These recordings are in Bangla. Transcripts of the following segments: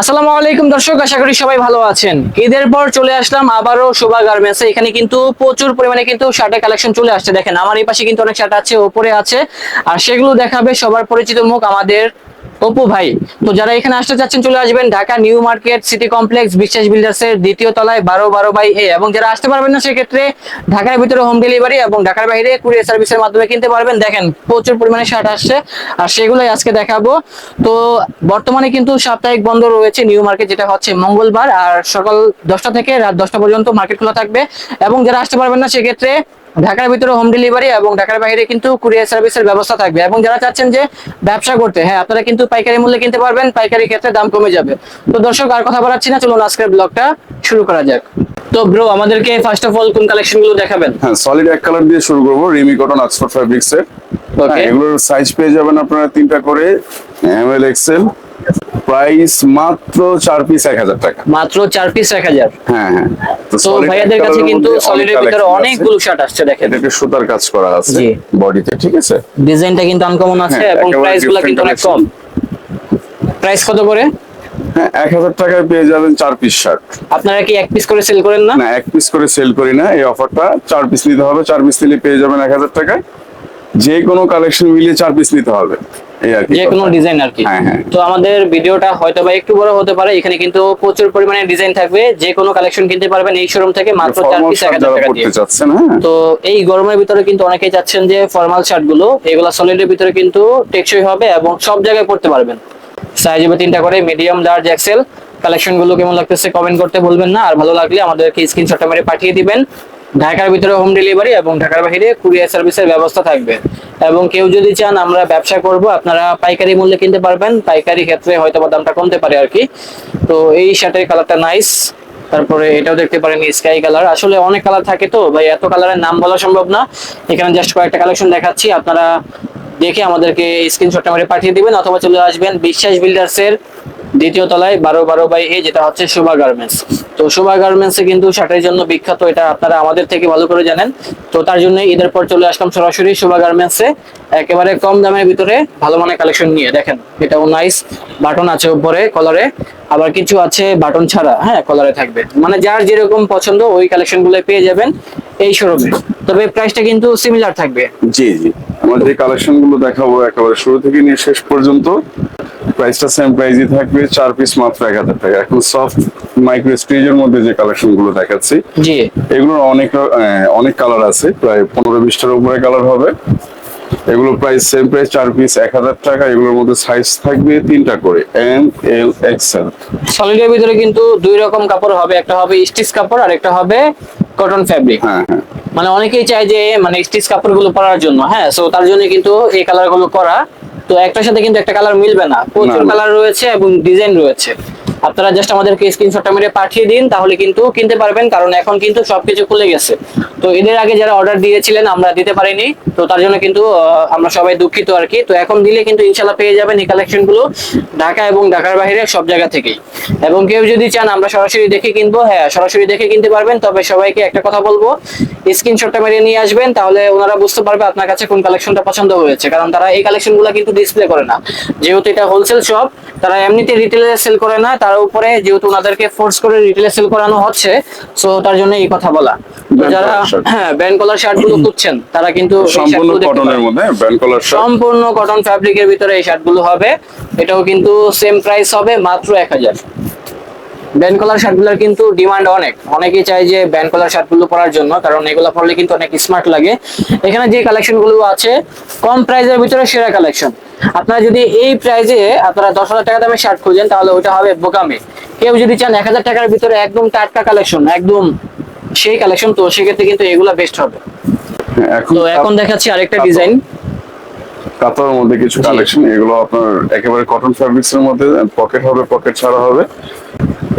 আসসালামু আলাইকুম দর্শক, আশা করি সবাই ভালো আছেন। ঈদের পর চলে আসলাম আবারও শোভা গার্মেন্টসে। এখানে কিন্তু প্রচুর পরিমাণে কিন্তু শার্টের কালেকশন চলে আসছে। দেখেন, আমার এই পাশে কিন্তু অনেক শার্ট আছে, ওপরে আছে। আর সেগুলো দেখাবে সবার পরিচিত মুখ আমাদের অপু ভাই, তো যারা এখানে আসতে চাচ্ছেন চলে আসবেন Dhaka new market city complex Biswas builders এর দ্বিতীয় তলায় বারো বারো বাই এ। এবং যারা আসতে পারবেন না, সেক্ষেত্রে ঢাকার ভিতরে হোম ডেলিভারি এবং ঢাকার বাইরে কুরিয়ার সার্ভিসের মাধ্যমে কিনতে পারবেন। দেখেন, প্রচুর পরিমাণে শার্ট আসছে। আর সেগুলোই আজকে দেখাবো। তো বর্তমানে কিন্তু সাপ্তাহিক বন্ধ রয়েছে নিউ মার্কেট, যেটা হচ্ছে মঙ্গলবার। আর সকাল দশটা থেকে রাত দশটা পর্যন্ত মার্কেট খোলা থাকবে। এবং যারা আসতে পারবেন না, সেক্ষেত্রে ঢাকার ভিতরে হোম ডেলিভারি এবং ঢাকার বাইরে কিন্তু কুরিয়ার সার্ভিসের ব্যবস্থা থাকবে। এবং যারা চাচ্ছেন যে ব্যবসা করতে হ্যাঁ আপনারা কিন্তু পাইকারি মূল্যে কিনতে পারবেন পাইকারি ক্ষেত্রে দাম কমে যাবে। তো দর্শক আর কথা বলাচ্ছি না চলুন আজকের ব্লগটা শুরু করা যাক। তো ব্রো আমাদেরকে ফার্স্ট অফ অল কোন কালেকশনগুলো দেখাবেন? হ্যাঁ সলিড এক কালার দিয়ে শুরু করব রিমি কটন অক্সফোর্ড ফ্যাব্রিক্স এর এগুলোর সাইজ পেয়ে যাবেন আপনারা তিনটা করে এম এল এক্সেল প্রাইস মাত্র চার পিস এক হাজার টাকা। মাত্র পিস এক হাজার। হ্যাঁ হ্যাঁ। তো ভাইয়াদের কাছে কিন্তু সলিডের ভিতরে অনেকগুলো শার্ট আসছে দেখেন। এটাকে সুতার কাজ করা আছে বডিতে ঠিক আছে? ডিজাইনটা কিন্তু আনকমন আছে হ্যাঁ, এবং একেবারে প্রাইস কিন্তু অনেক কম। প্রাইস কত করে? হ্যাঁ এক হাজার টাকায় পেয়ে যাবেন চার পিস শার্ট আপনারা কি এক পিস করে সেল করেন না? না এক পিস করে সেল করি না এই অফারটা চার পিস নিতে হবে চার পিস নিলে পেয়ে যাবেন এক হাজার টাকায়। যে কোনো কালেকশন মিলিয়ে চার পিস নিতে হবে। যে কোনো ডিজাইন আর কি। হ্যাঁ, হ্যাঁ। তো আমাদের ভিডিওটা হয়তো বা একটু বড় হতে পারে। এখানে কিন্তু প্রচুর পরিমাণে ডিজাইন থাকবে। যে কোনো কালেকশন কিনতে পারবেন এই শোরুম থেকে মাত্র চার পিস এক হাজার টাকা দিয়ে। হ্যাঁ। তো এই গরমের ভিতরে কিন্তু অনেকেই চাচ্ছেন যে ফর্মাল শার্টগুলো। এগুলা সলিডের ভিতরে কিন্তু টেকসই হবে এবং সব জায়গায় পড়তে পারবেন। সাইজ হবে তিনটা করে মিডিয়াম লার্জ এক্সেল কালেকশনগুলো কেমন লাগতেছে কমেন্ট করতে বলবেন না। আর ভালো লাগলে আমাদেরকে স্ক্রিনশটটা মেরে পাঠিয়ে দিবেন। ঢাকার ভিতরে হোম ডেলিভারি এবং ঢাকার বাইরে কুরিয়ার সার্ভিসের ব্যবস্থা থাকবে। এবং কেউ যদি চান আমরা ব্যবসা করব, আপনারা পাইকারি মূল্যে কিনতে পারবেন। পাইকারি ক্ষেত্রে হয়তো বা দামটা কমতে পারে আর কি। তো এই শার্টের কালারটা নাইস তারপরে এটাও দেখতে পারেন স্কাই কালার আসলে অনেক কালার থাকে তো, ভাই, এত কালারের নাম বলা সম্ভব না। এখানে জাস্ট কয়েকটা কালেকশন দেখাচ্ছি। আপনারা দেখে আমাদেরকে স্ক্রিনশটটা মেরে পাঠিয়ে দিবেন, অথবা চলে আসবেন বিশ্বাস বিল্ডার্স এর দ্বিতীয় তলায় বারো বারো বাই এ, যেটা হচ্ছে শোভা গার্মেন্টস। তো শোভা গার্মেন্টস কিন্তু শার্টের জন্য বিখ্যাত, এটা আপনারা আমাদের থেকে ভালো করে জানেন। তো তার জন্য ঈদের পর চলে আসলাম সরাসরি শোভা গার্মেন্টস। একেবারে কম দামের ভিতরে ভালো মানের কালেকশন নিয়ে, দেখেন, এটাও নাইস বাটন আছে উপরে কলারে আবার কিছু আছে বাটন ছাড়া হ্যাঁ কলারে থাকবে। মানে যার যেরকম পছন্দ, ওই কালেকশনগুলো পেয়ে যাবেন এই শোরুমে তবে প্রাইসটা কিন্তু সিমিলার থাকবে। জি জি। আমরা যে কালেকশনগুলো দেখাবো একেবারে শুরু থেকে নিয়ে শেষ পর্যন্ত। প্রাইসটা সেম প্রাইসই থাকবে চার পিস মাত্র এক হাজার টাকা। এখন সফট মাইক্রো স্টেজের মধ্যে যে কালেকশনগুলো দেখাচ্ছি এগুলোর অনেক অনেক কালার আছে প্রায় পনেরো বিশটার উপরে কালার হবে। এগুলো প্রাইস সেম প্রাইস চার পিস এক হাজার টাকা এগুলোর মধ্যে সাইজ থাকবে তিনটা করে এম এল এক্সেল সলিডের ভিতরে কিন্তু দুই রকম কাপড় হবে একটা হবে স্টিচ কাপড় আর একটা হবে কটন ফ্যাব্রিক হ্যাঁ হ্যাঁ। মানে অনেকেই চায় যে মানে স্টিচ কাপড়গুলো পরার জন্য হ্যাঁ সো তার জন্য কিন্তু এই কালারগুলো করা। তো একটার সাথে কিন্তু একটা কালার মিলবে না। প্রচুর কালার রয়েছে এবং ডিজাইন রয়েছে। আপনারা জাস্ট আমাদেরকে স্ক্রিনশটটা মেরে পাঠিয়ে দিন, তাহলে কিন্তু কিনতে পারবেন, কারণ এখন কিন্তু সবকিছু খুলে গেছে। তো এদের আগে যারা অর্ডার দিয়েছিলেন, আমরা দিতে পারিনি। তো তার জন্য কিন্তু আমরা সবাই দুঃখিত আর কি। তো এখন দিলে কিন্তু ইনশাল্লাহ পেয়ে যাবেন এই কালেকশনগুলো ঢাকা এবং ঢাকার বাইরে সব জায়গা থেকেই। এবং কেউ যদি চান, আমরা সরাসরি দেখে কিনবো। হ্যাঁ সরাসরি দেখে কিনতে পারবেন, তবে সবাইকে একটা কথা বলব স্ক্রিনশটটা মেরে নিয়ে আসবেন, তাহলে ওনারা বুঝতে পারবে আপনার কাছে কোন কালেকশনটা পছন্দ হয়েছে। কারণ তারা এই কালেকশনগুলো কিন্তু ডিসপ্লে করে না। যেহেতু এটা হোলসেল শপ তারা এমনিতে রিটেলে সেল করে না, তার উপরে যেহেতু ওনাদেরকে ফোর্স করে রিটেলে সেল করানো হচ্ছে সো তার জন্য এই কথা বলা। যারা হ্যাঁ ব্যান্ড কলার শার্টগুলো খুঁজছেন তারা কিন্তু সম্পূর্ণ দেখতে কটনের মধ্যে ব্র্যান্ড কলার শার্ট সম্পূর্ণ কটন ফ্যাব্রিকের ভিতরে এই শার্টগুলো হবে। এটাও কিন্তু সেম প্রাইস হবে মাত্র এক হাজার। ব্যান্ড কলার শার্টগুলোর কিন্তু ডিমান্ড অনেক। অনেকেই চায় যে ব্যান্ড কলার শার্টগুলো পরার জন্য কারণ এগুলো পরলে কিন্তু অনেক স্মার্ট লাগে। এখানে যে কালেকশনগুলো আছে কম প্রাইসের ভিতরে সেরা কালেকশন আপনারা যদি এই প্রাইজে আপনারা দশ হাজার টাকা দামে শার্ট খুঁজেন তাহলে ওটা হবে বোকামে। কেউ যদি চান এক হাজার টাকার ভিতরে একদম টাটকা কালেকশন একদম সেই কালেকশন তো সেক্ষেত্রে কিন্তু এগুলা বেস্ট হবে। তো এখন দেখাচ্ছি আরেকটা ডিজাইন কাতার মধ্যে কিছু কালেকশন এগুলো আপনার একেবারে কটন ফ্যাব্রিক্স এর মধ্যে পকেট হবে পকেট ছাড়া হবে।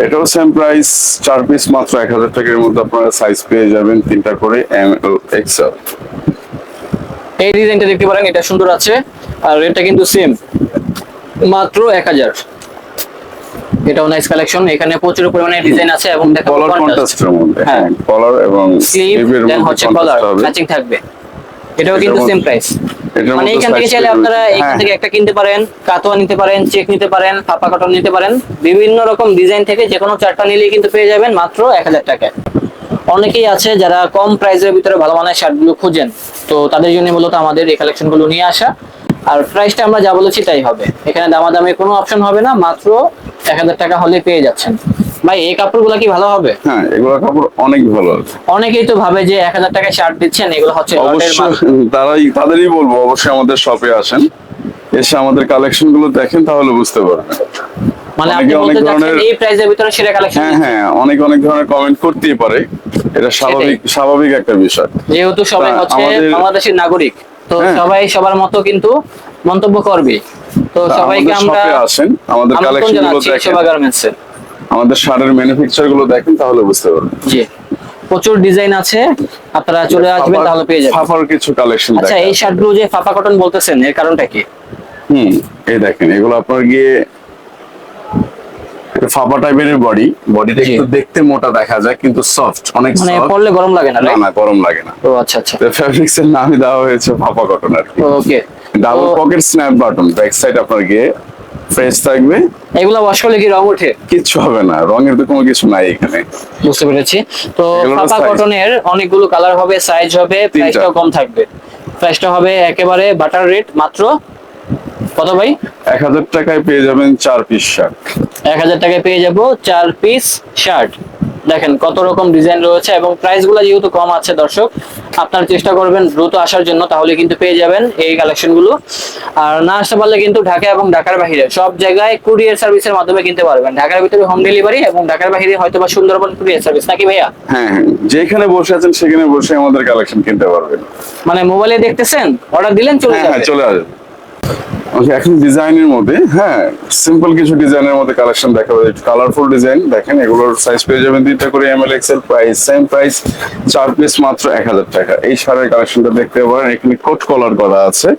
এটাও সেম প্রাইস চার পিস মাত্র এক হাজার টাকার মধ্যে আপনারা সাইজ পেয়ে যাবেন তিনটা করে এম এল এক্সেল এই ডিজাইনটা দেখতে পারেন এটা সুন্দর আছে। আর এটা কিন্তু সেম মাত্র এক হাজার। এটাও নাইস কালেকশন এখানে প্রচুর পরিমাণে ডিজাইন আছে এবং দেখো কলার কন্ট্রাস্টের মধ্যে। হ্যাঁ। কলার এবং স্লিভ দেন মধ্যে হচ্ছে কলার ম্যাচিং থাকবে। এটাও কিন্তু সেম প্রাইস মানে এখান থেকে চাইলে আপনারা এখান হ্যাঁ, থেকে একটা কিনতে পারেন কাতোয়া নিতে পারেন চেক নিতে পারেন ফাপা কটন নিতে পারেন। বিভিন্ন রকম ডিজাইন থেকে যে কোনো চারটা নিলেই কিন্তু পেয়ে যাবেন মাত্র এক হাজার টাকায়। অনেকেই আছে যারা কম প্রাইসের ভিতরে ভালো মানের শার্টগুলো খুঁজেন। তো তাদের জন্য মূলত আমাদের এই কালেকশনগুলো নিয়ে আসা। আর প্রাইসটা আমরা যা বলেছি তাই হবে। এখানে দামাদামি কোনো অপশন হবে না মাত্র এক হাজার টাকা হলে পেয়ে যাচ্ছেন। ভাই এই কাপড়গুলো কি ভালো হবে? হ্যাঁ এগুলো কাপড় অনেক ভালো আছে। অনেকেই তো ভাবে যে এক হাজার টাকায় শার্ট দিচ্ছেন এগুলো হচ্ছে অবশ্যই তারাই তাদেরই বলব অবশ্যই আমাদের শপে আসেন। এসে আমাদের কালেকশনগুলো দেখেন তাহলে বুঝতে পারবেন। মানে আপনি অনেক বলতে চাচ্ছেন এই প্রাইসের ভিতরে সেরা কালেকশন হ্যাঁ হ্যাঁ অনেক অনেক ধরনের কমেন্ট করতেই পারে। এটা স্বাভাবিক স্বাভাবিক একটা বিষয়। যেহেতু সবাই হচ্ছে বাংলাদেশের নাগরিক তো হ্যাঁ। সবাই সবার মতো কিন্তু মন্তব্য করবে। তো সবাইকে আমরা আসেন। আমাদের কালেকশনগুলো দেখেন। আমাদের শাড়ির ম্যানুফ্যাকচারগুলো দেখেন তাহলে বুঝতে পারবেন। জি। প্রচুর ডিজাইন আছে। আপনারা চলে আসবেন তাহলে পেয়ে যাবেন। ফাফার কিছু কালেকশন আচ্ছা এই শার্টগুলো যে ফাফা কটন বলতেছেন এর কারণটা কি? হুম এই দেখেন এগুলো আপনার গিয়ে ফাপা টাইপের বডি বডিটা একটু দেখতে মোটা দেখা যায় কিন্তু সফট অনেক মানে গরম লাগে না না গরম লাগে না। ও আচ্ছা আচ্ছা। ফ্যাব্রিক্স এর নামই দেওয়া হয়েছে ফাপা কটন আর কি। Okay double pocket snap button back side আপনার গিয়ে ফ্রেশ থাকবে। এগুলো ওয়াশ করলে কি রং ওঠে? কিচ্ছু হবে না রঙের তো কোনো কিছু নাই এখানে। বুঝতে পেরেছি। তো ফাপা কটনের অনেকগুলো কালার হবে সাইজ হবে। প্রাইসটাও কম থাকবে। প্রাইসটা হবে একেবারে বাটার রেট মাত্র কত ভাই? এক হাজার টাকায় পেয়ে যাবেন চার পিস শার্ট এক হাজার টাকায় পেয়ে যাব চার পিস শার্ট দেখেন কত রকম ডিজাইন রয়েছে এবং প্রাইসগুলো যেহেতু কম আছে দর্শক আপনারা চেষ্টা করবেন দ্রুত আসার জন্য তাহলে কিন্তু পেয়ে যাবেন এই কালেকশনগুলো। আর না আসতে পারলে কিন্তু ঢাকা এবং ঢাকার বাইরে সব জায়গায় কুরিয়ার সার্ভিসের মাধ্যমে কিনতে পারবেন। ঢাকার ভিতরে হোম ডেলিভারি এবং ঢাকার বাইরে হয়তো বা সুন্দরবন কুরিয়ার সার্ভিস নাকি ভাইয়া? হ্যাঁ হ্যাঁ যেখানে বসে আছেন সেখানে বসে আমাদের কালেকশন কিনতে পারবেন। মানে মোবাইলে দেখতেছেন? অর্ডার দিলেন চলে হ্যাঁ হ্যাঁ যাবে। চলে আসবে। এখন ডিজাইনের মধ্যে হ্যাঁ সিম্পল কিছু ডিজাইনের মধ্যে কালেকশন দেখাবো। কালারফুল ডিজাইন দেখেন, এগুলোর সাইজ পেয়ে যাবেন দুইটা করে M L XL price same price চার পিস মাত্র এক হাজার টাকা। এই শাড়ির কালেকশনটা দেখতে পারেন, এখানে কোট কলার করা আছে,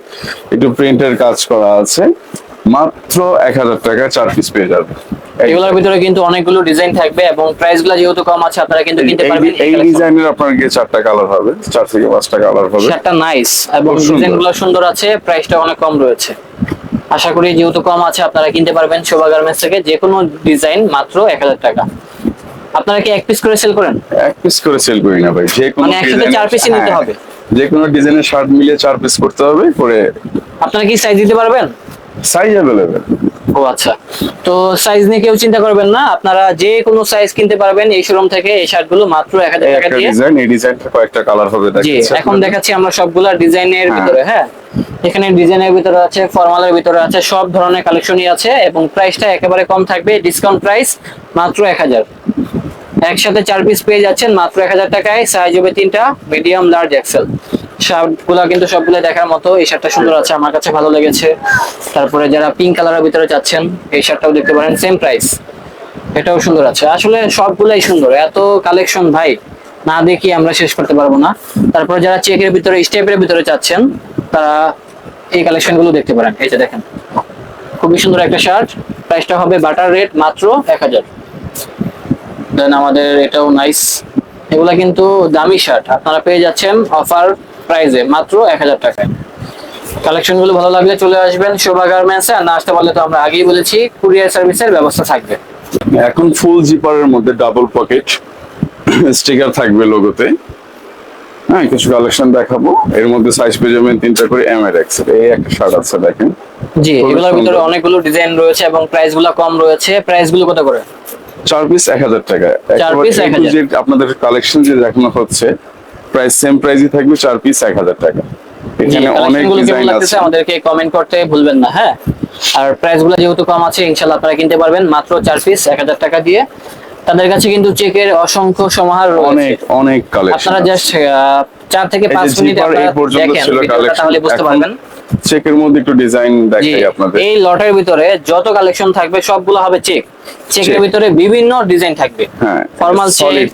একটু প্রিন্টের কাজ করা আছে, মাত্র এক হাজার টাকা চার পিস পেয়ে যাবে এগুলোর ভিতরে কিন্তু অনেকগুলো ডিজাইন থাকবে এবং প্রাইসগুলো যেহেতু কম আছে আপনারা কিন্তু কিনতে পারবেন এই ডিজাইনের আপনার গিয়ে চারটা কালার হবে চার থেকে পাঁচটা কালার হবে। শার্টটা নাইস এবং। ডিজাইনগুলো সুন্দর আছে প্রাইসটা অনেক কম রয়েছে। আশা করি যেহেতু কম আছে আপনারা কিনতে পারবেন শোভা গার্মেন্টস থেকে যে কোনো ডিজাইন মাত্র এক হাজার টাকা। আপনারা কি এক পিস করে সেল করেন? এক পিস করে সেল করি না ভাই যে কোনো মানে একসাথে চার পিসই নিতে হ্যাঁ, হবে? যে কোনো ডিজাইনের শার্ট মিলিয়ে চার পিস করতে হবে করে আপনারা কি সাইজ দিতে পারবেন? সাইজ অ্যাভেলেবেল ও আচ্ছা। তো সাইজ নিয়ে কেউ চিন্তা করবেন না আপনারা যে কোনো সাইজ কিনতে পারবেন এই শোরুম থেকে এই শার্টগুলো মাত্র এক হাজার টাকা দিয়ে। ডিজাইন এই ডিজাইনটা কয়েকটা কালার হবে দেখাচ্ছি এখন দেখাচ্ছি আমরা সবগুলা ডিজাইনের হ্যাঁ। ভিতরে হ্যাঁ। এখানে ডিজাইনের ভিতরে আছে ফর্মালের ভিতরে আছে সব ধরনের কালেকশনই আছে এবং প্রাইসটা একেবারে কম থাকবে ডিসকাউন্ট প্রাইস মাত্র এক হাজার। একসাথে চার পিস পেয়ে যাচ্ছেন মাত্র এক হাজার টাকায় সাইজ হবে তিনটা মিডিয়াম লার্জ এক্সেল শার্টগুলা কিন্তু সবগুলো দেখার মতো। এই শার্টটা সুন্দর আছে, আমার কাছে ভালো লেগেছে। তারপরে যারা পিঙ্ক কালারের ভিতরে চাচ্ছেন, এই শার্টটাও দেখতে পারেন সেম প্রাইস এটাও সুন্দর আছে। আসলে সবগুলাই সুন্দর। এত কালেকশন ভাই, না দেখি আমরা শেষ করতে পারব না। তারপরে যারা চেকের ভিতরে স্টেপের ভিতরে চাচ্ছেন, তারা এই কালেকশনগুলো দেখতে পারেন। এই যে দেখেন, খুবই সুন্দর একটা শার্ট। প্রাইসটা হবে বাটার রেট মাত্র এক হাজার। দেন আমাদের এটাও নাইস এগুলা কিন্তু দামি শার্ট। আপনারা পেয়ে যাচ্ছেন অফার প্রাইসে মাত্র এক হাজার টাকায়। কালেকশনগুলো ভালো লাগলে চলে আসবেন শোভা গার্মেন্টসে আর না আসতে পারলে তো আমরা আগেই বলেছি কুরিয়ার সার্ভিসের ব্যবস্থা থাকবে। এখন ফুল জিপারের মধ্যে ডাবল পকেট স্টিকার থাকবে লোগোতে হ্যাঁ কিছু কালেকশন দেখাবো। এর মধ্যে সাইজ পেয়ে যাবেন তিনটা করে এম এর। এক্স এই একটা শার্ট আছে দেখেন। জি এগুলোর ভিতরে। অনেকগুলো ডিজাইন রয়েছে এবং প্রাইসগুলো কম রয়েছে। প্রাইসগুলো কত করে? চার পিস এক হাজার টাকা। চার পিস to 1000 আপনাদের কালেকশন যে দেখানো হচ্ছে প্রাইস সেম প্রাইসই থাকবে চার পিস এক হাজার টাকা। এখানে অনেক ডিজাইন আছে। আমাদেরকে কমেন্ট করতে ভুলবেন না হ্যাঁ? আর প্রাইসগুলো যেহেতু কম আছে ইনশাআল্লাহ আপনারা কিনতে পারবেন মাত্র চার পিস এক হাজার টাকা দিয়ে। তাদের কাছে কিন্তু চেকের অসংখ্য সমাহার রয়েছে। অনেক অনেক কালেকশন আপনারা জাস্ট চার থেকে পাঁচ মিনিট আপনারা দেখেন তাহলে বুঝতে পারবেন। চেকের মধ্যে একটু ডিজাইন দেখাই আপনাদের। এই লটের ভিতরে যত কালেকশন থাকবে সবগুলো হবে চেক চেকের ভিতরে বিভিন্ন ডিজাইন থাকবে। হ্যাঁ, ফর্মাল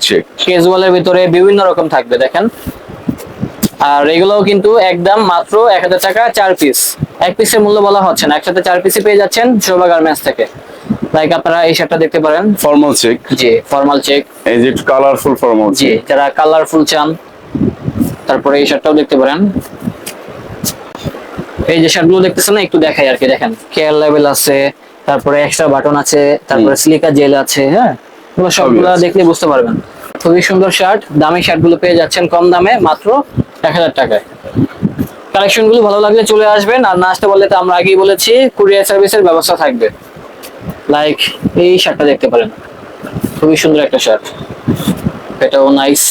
চেক। ক্যাজুয়ালের ভিতরে বিভিন্ন রকম থাকবে দেখেন। আর এগুলোও কিন্তু একদম মাত্র এক হাজার টাকা চার পিস এক পিসের মূল্য বলা হচ্ছে না একসাথে চার পিসই পেয়ে যাচ্ছেন শোভা গার্মেন্টস থেকে। লাইক আপনারা এই শার্টটা দেখতে পারেন। ফর্মাল চেক জি ফর্মাল চেক এই যে কালারফুল ফর্মাল জি চেক যারা কালারফুল চান তারপরে এই শার্টটাও দেখতে পারেন। এই যে শার্টগুলো দেখতেছেন না একটু দেখাই আর কি দেখেন। কেয়ার লেভেল আছে তারপরে এক্সট্রা বাটন আছে তারপরে সিলিকা জেল আছে হ্যাঁ? সবগুলো। দেখলে বুঝতে পারবেন। খুবই সুন্দর শার্ট দামি শার্টগুলো পেয়ে যাচ্ছেন কম দামে মাত্র এক হাজার টাকায়। কালেকশনগুলো ভালো লাগলে চলে আসবেন আর না আসতে বললে তো আমরা আগেই বলেছি কুরিয়ার সার্ভিসের ব্যবস্থা থাকবে। লাইক এই শার্টটা দেখতে পারেন। খুবই সুন্দর একটা শার্ট এটাও নাইস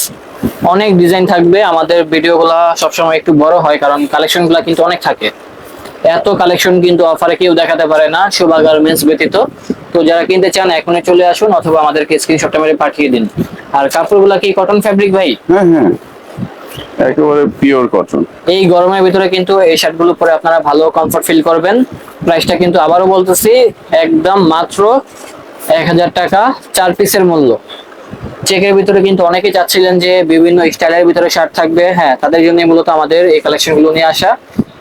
অনেক ডিজাইন থাকবে আমাদের ভিডিওগুলো সবসময় একটু বড় হয় কারণ কালেকশনগুলো কিন্তু অনেক থাকে। এত কালেকশন কিন্তু অফারে কেউ দেখাতে পারে না শোভা গার্মেন্টস ব্যতীত। তো যারা কিনতে চান এখনই চলে আসুন অথবা আমাদেরকে স্ক্রিনশটটা মেরে পাঠিয়ে দিন। আর কাপড়গুলো কি কটন ফ্যাব্রিক ভাই? হ্যাঁ হ্যাঁ। একেবারে পিওর কটন এই গরমের ভিতরে কিন্তু এই শার্টগুলো পরে আপনারা ভালো কমফর্ট ফিল করবেন। প্রাইসটা কিন্তু আবারও বলতেছি একদম মাত্র এক হাজার টাকা চার পিসের মূল্য। চেকের ভিতরে কিন্তু অনেকে চাচ্ছিলেন যে বিভিন্ন স্টাইলের ভিতরে শার্ট থাকবে। হ্যাঁ তাদের জন্য মূলত আমাদের এই কালেকশনগুলো নিয়ে আসা।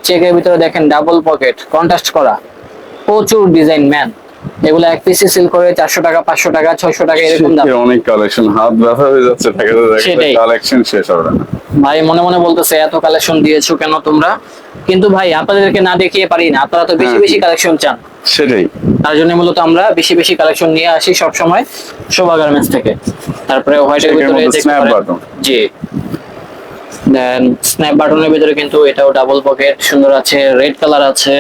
চেকের ভিতরে দেখেন ডাবল পকেট কন্ট্রাস্ট করা। প্রচুর ডিজাইন ম্যান এগুলো এক পিসে সেল করে চারশো টাকা পাঁচশো টাকা ছয়শো টাকা এরকম দাম। অনেক কালেকশন হাত ব্যথা হয়ে যাচ্ছে সেটাই। কালেকশন শেষ হবে না। ভাই মনে মনে বলতেছে এত কালেকশন দিয়েছ কেন তোমরা? কিন্তু ভাই আপনাদেরকে না দেখিয়ে পারি না আপনারা তো বেশি হ্যাঁ। বেশি কালেকশন চান। সেটাই। তার জন্য মূলত আমরা বেশি বেশি কালেকশন নিয়ে আসি সব সময় শোভা গার্মেন্টস থেকে। তারপরে Check এর ভিতরে। জি। দেন স্ন্যাপ বাটনের ভিতরে কিন্তু এটাও ডাবল পকেট সুন্দর আছে রেড কালার আছে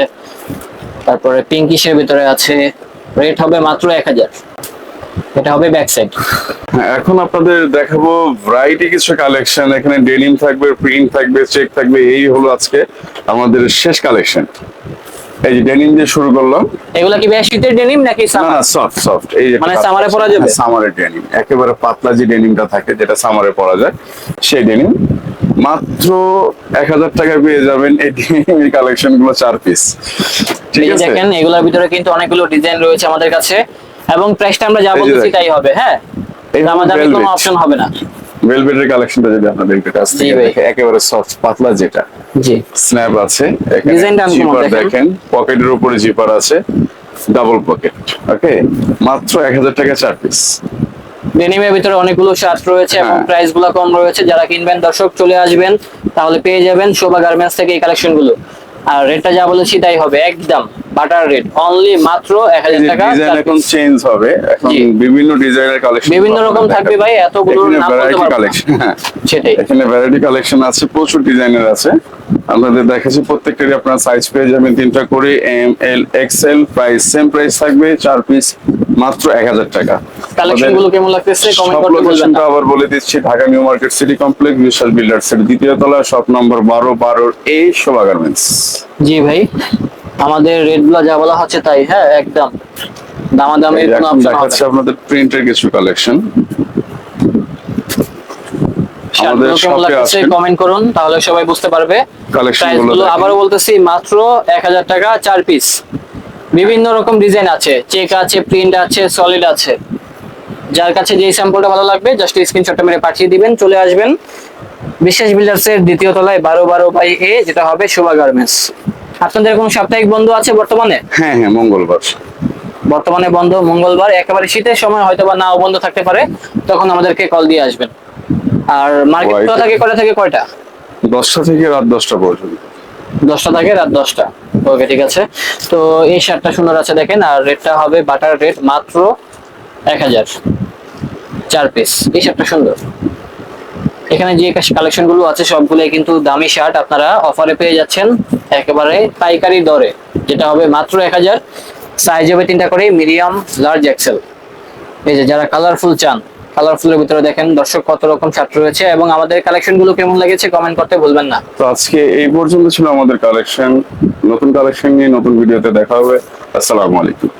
তারপরে পিঙ্কিশের ভিতরে আছে রেট হবে মাত্র এক হাজার। এটা হবে ব্যাক সাইড হ্যাঁ, এখন আপনাদের দেখাবো ভ্যারাইটি কিছু কালেকশন এখানে ডেনিম থাকবে প্রিন্ট থাকবে চেক থাকবে এই হলো আজকে আমাদের শেষ কালেকশন এই যে ডেনিম দিয়ে শুরু করলাম। এগুলা কি ভাই শীতের ডেনিম নাকি summer? না সফট সফট এই যে মানে সামারে পরা যাবে? সামারের ডেনিম একেবারে পাতলা যে ডেনিমটা থাকে যেটা সামারে পরা যায় সেই ডেনিম মাত্র এক হাজার টাকা পেয়ে যাবেন এই কালেকশনগুলো চার পিস ঠিক আছে? দেখেন এগুলোর ভিতরে কিন্তু অনেকগুলো ডিজাইন রয়েছে আমাদের কাছে। এবং প্রাইসটা আমরা যা দেখেন। তাই হবে হ্যাঁ? আমাদের কোনো অপশন হবে না। ভেলভেটের কালেকশনটা যদি আপনাদেরকে কাছ থেকে দেখে একেবারে সফট পাতলা যেটা। জি। স্ন্যাপ আছে Design টা জিপার। দেখেন? পকেটের উপরে জিপার আছে ডাবল পকেট ওকে মাত্র এক হাজার টাকা চার পিস ডেনিমের ভিতরে অনেকগুলো শার্ট রয়েছে এবং হ্যাঁ। প্রাইসগুলো কম রয়েছে। যারা কিনবেন দর্শক চলে আসবেন তাহলে পেয়ে যাবেন শোভা গার্মেন্টস থেকে এই কালেকশনগুলো। আর রেটটা যা বলেছি তাই হবে একদম। বাটার রেট অনলি মাত্র এক হাজার টাকা ডিজাইন এখন চেঞ্জ হবে। এখন বিভিন্ন ডিজাইনের কালেকশন বিভিন্ন রকম থাকবে ভাই, এতগুলোর নাম বলতে ভ্যারাইটি কালেকশন হ্যাঁ। সেটাই। এখানে ভ্যারাইটি কালেকশন আছে প্রচুর ডিজাইনের আছে। আপনাদের দেখাচ্ছি প্রত্যেকটারই আপনার সাইজ পেয়ে যাবেন। তিনটা করে M L XL price same price থাকবে চার পিস মাত্র এক হাজার টাকা। কালেকশন আমাদেরগুলো কেমন লাগতেছে? কমেন্ট করতে বলবেন আবার বলে দিচ্ছি Dhaka new market city complex Bishal builders এর দ্বিতীয় তলা শপ নম্বর বারো বারোর এই শোভা গার্মেন্টস জি ভাই। আমাদের রেটগুলো যা বলা হচ্ছে তাই হ্যাঁ একদম। দামাদামির কোনো অপশন দেখাচ্ছি আপনাদের প্রিন্টের কিছু কালেকশন আমাদের শপে লাগতেছে কমেন্ট করুন তাহলে সবাই বুঝতে পারবে। কালেকশন প্রাইসগুলো গুলো দেখেন। আবারও বলতেছি মাত্র এক হাজার টাকা চার পিস বিভিন্ন রকম ডিজাইন আছে। চেক আছে প্রিন্ট আছে সলিড আছে। যার কাছে যেই স্যাম্পলটা ভালো লাগবে জাস্ট স্ক্রিনশটটা মেরে পাঠিয়ে দিবেন চলে আসবেন। বিশেষ বিল্ডার্স এর দ্বিতীয় তলায় বারো বারো বাই এ যেটা হবে শোভা গার্মেন্টস আপনাদের কোন সাপ্তাহিক বন্ধ আছে বর্তমানে? হ্যাঁ হ্যাঁ মঙ্গলবার। বর্তমানে বন্ধ মঙ্গলবার একেবারে শীতের সময় হয়তো বা নাও বন্ধ থাকতে পারে তখন আমাদেরকে কল দিয়ে আসবেন। আর মার্কেট খোলা থাকে কয়টা থেকে কয়টা? দশটা থেকে রাত দশটা পর্যন্ত। দশটা থাকে রাত দশটা। ওকে ঠিক আছে। তো এই শার্টটা সুন্দর আছে দেখেন আর রেটটা হবে বাটার রেট মাত্র এক হাজার। চার পিস এই শার্টটা সুন্দর। এখানে যে কালেকশনগুলো আছে সবগুলোই কিন্তু দামি শার্ট আপনারা অফারে পেয়ে যাচ্ছেন। একেবারে পাইকারি দরে, যেটা হবে মাত্র এক হাজার। সাইজ হবে তিনটা করে মিডিয়াম লার্জ এক্সেল এই যে যারা কালারফুল চান কালারফুলের ভিতরে দেখেন, দর্শক কত রকম ছাত্র রয়েছে এবং আমাদের কালেকশনগুলো কেমন লেগেছে কমেন্ট করতে ভুলবেন না। তো আজকে এই পর্যন্ত ছিল আমাদের কালেকশন নতুন কালেকশন নিয়ে নতুন ভিডিওতে দেখা হবে। আসসালামু আলাইকুম।